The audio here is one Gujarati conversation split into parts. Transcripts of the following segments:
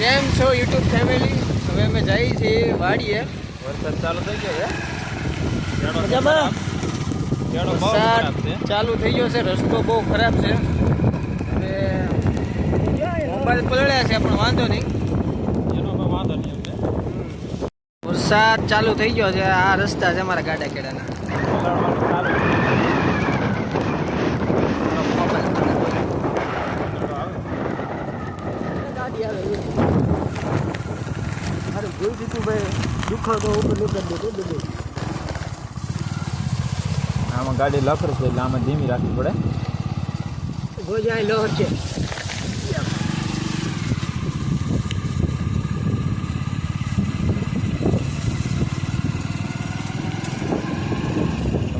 કેમ છો યુટ્યુબ ફેમિલી? હવે અમે જઈએ છીએ વાડીએ. વરસાદ ચાલુ થઈ ગયો છે? ચાલુ થઈ ગયો છે રસ્તો બહુ ખરાબ છે. અને મોબાઈલ પલળ્યા છે પણ વાંધો નહીં. વાંધો નહીં વરસાદ ચાલુ થઈ ગયો છે આ રસ્તા છે અમારા ગાડા કેડાના પલાળવાનું ચાલુ છે. કેળો આવે. ગાડી આવે અરે જોઈ ભાઈ દુખો તો ઉપર નીકળી આમાં ગાડી લખર છે એટલે આમાં ધીમી રાખવી પડે. ગોજાય લહર છે.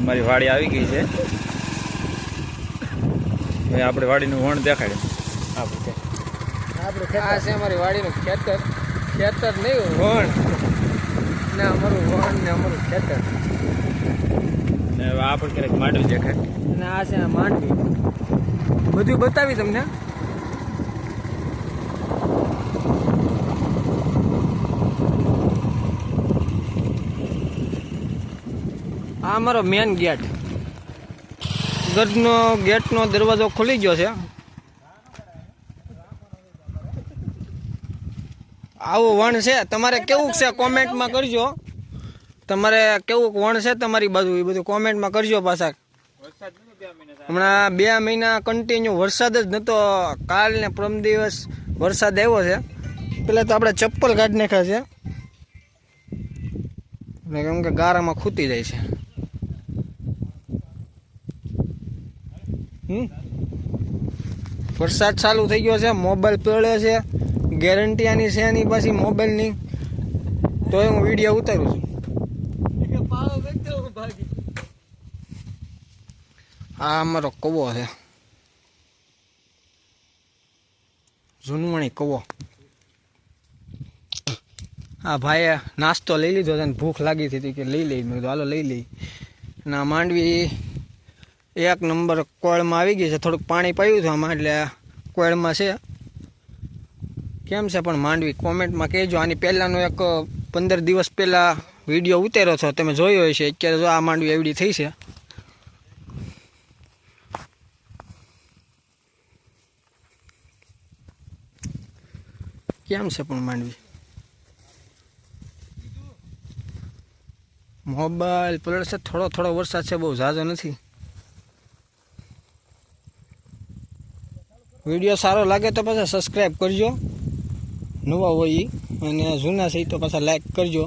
અમારી વાડી આવી ગઈ છે. આપણે વાડીનું વણ દેખાડે. આપણે આ છે અમારી વાડીનું ખેતર. ખેતર નહીં વણ. ને અમારું વણ ને અમારું ખેતર. ને આ આપણે ક્યારેક માંડવી દેખાય. અને આ છે માંડવી. બધું બતાવી તમને. આ અમારો મેન ગેટ ગઢનો ગેટનો દરવાજો ખુલી ગયો છે. આવું વણ છે, તમારે કેવું છે કોમેન્ટમાં કરજો. તમારે કેવું વણ છે તમારી બાજુ, એ બધું કોમેન્ટમાં કરજો પાછા. હમણાં બે મહિના કન્ટિન્યુ વરસાદ જ નહોતો કાલ ને પ્રમ દિવસ વરસાદ આવ્યો છે. પેલા તો આપણે ચપ્પલ કાઢી નાખ્યા છે. કેમ કે ગારામાં ખૂતી જાય છે. વરસાદ ચાલુ થઈ ગયો છે, મોબાઈલ પલળે છે. ગેરંટી આની છે એની પાછી મોબાઈલની. તો હું વીડિયો ઉતારું છું. આ અમારો કવો છે. જૂનવાણી કવો. આ ભાઈએ નાસ્તો લઈ લીધો હતો ભૂખ લાગી હતી કે લઈ લઈ. મેં હાલો લઈ લઈ. અને આ માંડવી એક નંબર કોળમાં આવી ગઈ છે. થોડુંક પાણી પાયું હતું આમાં એટલે કોળમાં છે. કેમ છે? પણ માંડવી કોમેન્ટમાં કહેજો. આની પહેલાંનો એક પંદર દિવસ પહેલાં વીડિયો ઉતાર્યો છો તમે જોયો હશે. અત્યારે જો આ માંડવી એવડી થઈ છે. કેમ છે પણ માંડવી? મોબાઈલ પલળશે થોડો થોડો વરસાદ છે. બહુ ઝાઝો નથી. વીડિયો સારો લાગે તો પાછા સબસ્ક્રાઈબ કરજો. નવા હોય અને જૂના છે તો પાછા લાઈક કરજો.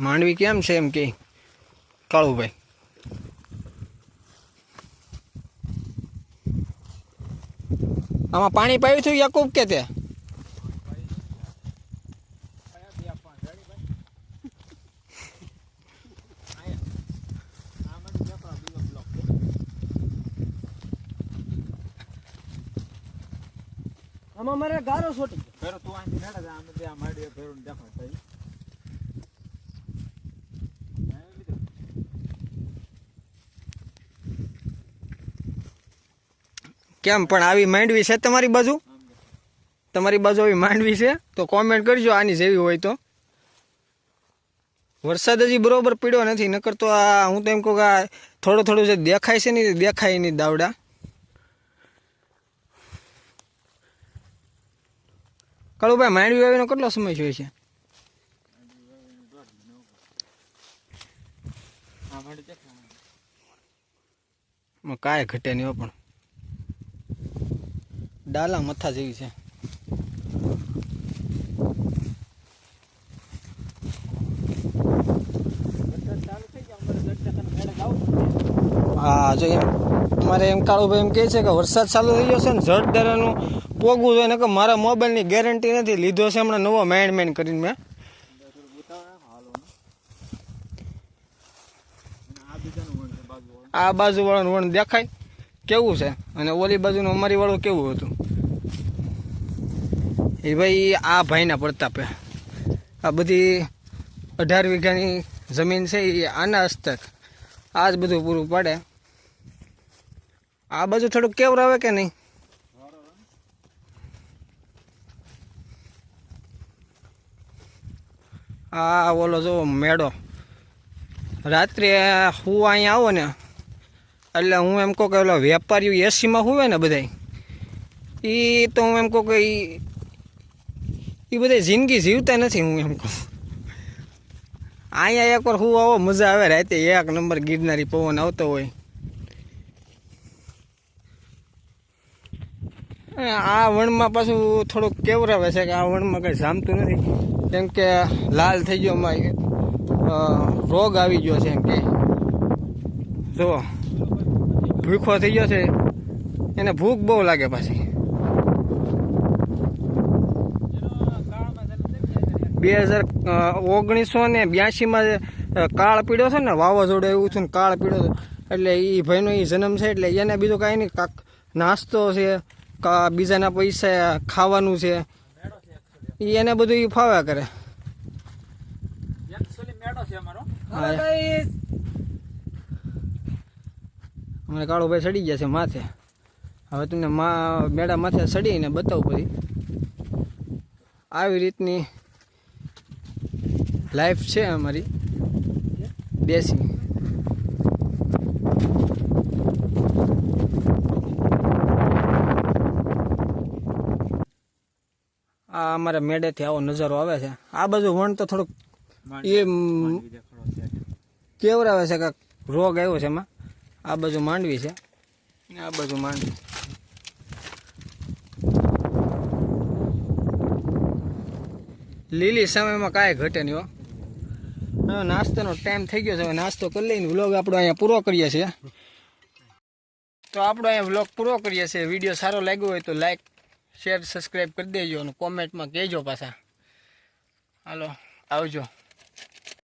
માંડવી કેમ છે એમ કે? કાળુભાઈ. આમાં પાણી પાયું થયું યાકુબ કે તે? આમાં મારે ગારો છોટી ફેરો તું આ નેડા જા અમે આ માડી ફેરો ને દેખાય થઈ કેમ પણ આવી માંડવી છે તમારી બાજુ? તમારી બાજુ આવી માંડવી છે? તો કોમેન્ટ કરજો આની જેવી હોય તો. વરસાદ હજી બરોબર પીડ્યો નથી નકર તો આ હું તો એમ કહું કે આ થોડું થોડું જે દેખાય છે ને દેખાય નહીં દાવડા. કાળુભાઈ, માંડવી વાવીનો કેટલો સમય જોઈએ છે? કાંઈ ઘટે નહીં પણ. ડાલા મથા જેવી છે. હા, જો એમ. મારે એમ કાળુભાઈ એમ કહે છે કે વરસાદ ચાલુ થઈ ગયો છે ને જડ દરાનું પોગવું જોઈએ કે મારા મોબાઈલની ગેરંટી નથી. લીધો છે હમણાં નવો મેન્ડ મેન કરીને મેં. આ બાજુ વાળાનું વણ દેખાય. કેવું છે? અને ઓલી બાજુનું અમારી વાળું કેવું હતું? એ ભાઈ આ ભાઈના પ્રતાપે. આ બધી અઢાર વીઘાની જમીન છે એ આના હસ્તક. આ જ બધું પૂરું પાડે. આ બાજુ થોડુંક કેવર આવે કે નહીં? આ ઓલો જો મેળો. રાત્રે હું અહીંયા આવો ને, એટલે હું એમ કહું કે ઓલો વેપારીઓ એસીમાં હુવે ને બધા એ તો હું એમ કહું કે એ બધા જિંદગી જીવતા નથી હું એમ કહું. અહીંયા એકવાર હું આવો, મજા આવે રાતે એક નંબર ગિરનારી પવન આવતો હોય. આ વણમાં પાછું થોડુંક કેવરાવે છે કે આ વણમાં કંઈ જામતું નથી. કેમ કે લાલ થઈ ગયો એમાં રોગ આવી ગયો છે એમ કે. જો, ભૂખો થઈ ગયો છે. એને ભૂખ બહુ લાગે પાછી. બે હજાર ઓગણીસો ને બ્યાસીમાં કાળ પીડ્યો છે ને, વાવાઝોડું એવું થયું કાળ પીડ્યો એટલે એ ભાઈનો એ જન્મ છે, એટલે એને બીજું કાંઈ નહીં. કાંક નાસ્તો છે બીજાના પૈસા ખાવાનું છે ઈ એને બધું એ ફાવ્યા કરે. હમણાં કાળો ભાઈ સડી ગયા છે માથે. હવે તમને મા મેળા માથે સડીને બતાવું પછી. આવી રીતની લાઈફ છે અમારી. દેશી આ અમારે મેળેથી આવો નજારો આવે છે. આ બાજુ વણ તો થોડુંક એ કેવરાવે છે કે રોગ આવ્યો છે એમાં. આ બાજુ માંડવી છે. આ બાજુ માંડવી. લીલી સમયમાં કાંઈ ઘટે નહીં હો. હવે નાસ્તાનો ટાઈમ થઈ ગયો છે. હવે નાસ્તો કરી લઈને વ્લોગ આપણો અહીંયા પૂરો કરીએ છીએ. તો આપણો અહીંયા વ્લોગ પૂરો કરીએ છીએ. વીડિયો સારો લાગ્યો હોય તો લાઈક શેર સબસ્ક્રાઈબ કરી દેજો અને કોમેન્ટમાં કહેજો પાછા. હાલો આવજો.